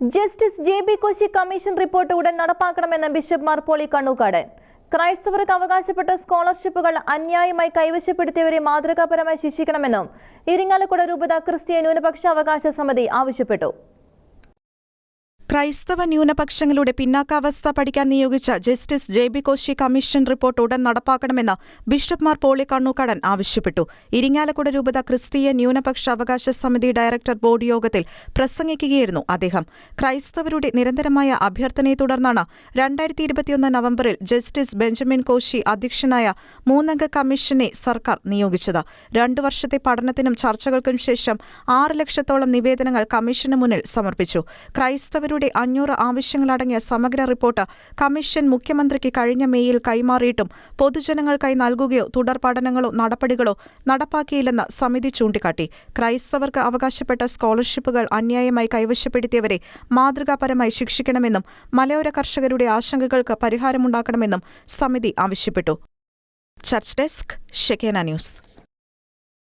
Justice J B Koshy commission report ഉടൻ നടപ്പാക്കണമെന്ന് bishop മാർപോളി Kannookadan ക്രൈസ്തവർക്ക് അവകാശപ്പെട്ട സ്കോളർഷിപ്പുകൾ അന്യായമായി കൈവശപ്പെടുത്തിയവരെ മാതൃകാപരമായി ശിക്ഷിക്കണമെന്നും ഇരിങ്ങാലക്കുട രൂപത ക്രിസ്തീയ ന്യൂനപക്ഷ അവകാശ സമിതി ആവശ്യപ്പെട്ടു. ക്രൈസ്തവ ന്യൂനപക്ഷങ്ങളുടെ പിന്നാക്കാവസ്ഥ പഠിക്കാൻ നിയോഗിച്ച justice J B Koshy commission report ഉടൻ നടപ്പാക്കണമെന്ന് ബിഷപ്പ്മാർ പോളി കണ്ണൂക്കാടൻ ആവശ്യപ്പെട്ടു. ഇരിങ്ങാലക്കുട രൂപത ക്രിസ്തീയ ന്യൂനപക്ഷ അവകാശ സമിതി ഡയറക്ടർ ബോർഡ് യോഗത്തിൽ പ്രസംഗിക്കുകയായിരുന്നു അദ്ദേഹം. ക്രൈസ്തവരുടെ നിരന്തരമായ അഭ്യർത്ഥനയെ തുടർന്നാണ് രണ്ടായിരത്തി ഇരുപത്തിയൊന്ന് നവംബറിൽ ജസ്റ്റിസ് ബെഞ്ചമിൻ കോശി അധ്യക്ഷനായ മൂന്നംഗ കമ്മീഷനെ സർക്കാർ നിയോഗിച്ചത്. രണ്ടു വർഷത്തെ പഠനത്തിനും ചർച്ചകൾക്കും ശേഷം ആറ് ലക്ഷത്തോളം നിവേദനങ്ങൾ കമ്മീഷന് മുന്നിൽ സമർപ്പിച്ചു. ക്രൈസ്തവരുടെ അഞ്ഞൂറ് ആവശ്യങ്ങളടങ്ങിയ സമഗ്ര റിപ്പോർട്ട് കമ്മീഷൻ മുഖ്യമന്ത്രിക്ക് കഴിഞ്ഞ മേയിൽ കൈമാറിയിട്ടും പൊതുജനങ്ങൾക്കായി നൽകുകയോ തുടർ പഠനങ്ങളോ നടപടികളോ നടപ്പാക്കിയില്ലെന്ന് സമിതി ചൂണ്ടിക്കാട്ടി. ക്രൈസ്തവർക്ക് അവകാശപ്പെട്ട സ്കോളർഷിപ്പുകൾ അന്യായമായി കൈവശപ്പെടുത്തിയവരെ മാതൃകാപരമായി ശിക്ഷിക്കണമെന്നും മലയോര കർഷകരുടെ ആശങ്കകൾക്ക് പരിഹാരമുണ്ടാക്കണമെന്നും സമിതി ആവശ്യപ്പെട്ടു. Church desk news.